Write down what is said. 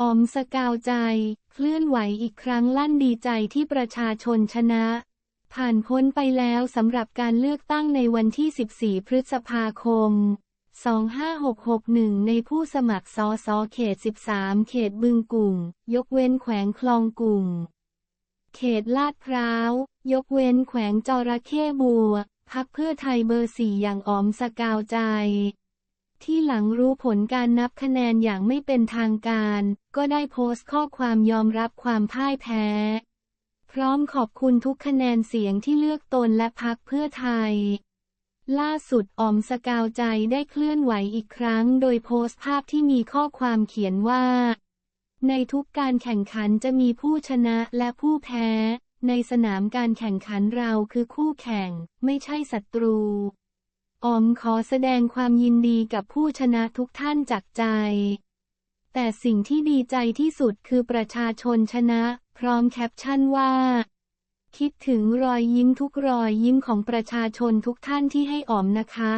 ออมสกาวใจ เคลื่อนไหวอีกครั้งลั่นดีใจที่ประชาชนชนะ ผ่านพ้นไปแล้วสำหรับการเลือกตั้งในวันที่ 14 พฤษภาคม 25661 ในผู้สมัครสอสอเขต 13 เขตบึงกุ่ง ยกเว้นแขวงคลองกุ่ง เขตลาดพร้าว ยกเว้นแขวงจระเข้บัว พักเพื่อไทยเบอร์สี่อย่างออมสกาวใจ ที่หลังรู้ผลการนับคะแนนอย่างไม่เป็นทางการ ก็ได้โพสต์ข้อความยอมรับความพ่ายแพ้ พร้อมขอบคุณทุกคะแนนเสียงที่เลือกตนและพักเพื่อไทย ล่าสุดออมสกาวใจได้เคลื่อนไหวอีกครั้ง โดยโพสต์ภาพที่มีข้อความเขียนว่า ในทุกการแข่งขันจะมีผู้ชนะและผู้แพ้ ในสนามการแข่งขันเราคือคู่แข่ง ไม่ใช่ศัตรู ออมขอแสดงความยินดีกับผู้ชนะทุกท่านจากใจ แต่สิ่งที่ดีใจที่สุดคือประชาชนชนะ พร้อมแคปชั่นว่า คิดถึงรอยยิ้มทุกรอยยิ้มของประชาชนทุกท่านที่ให้ออมนะคะ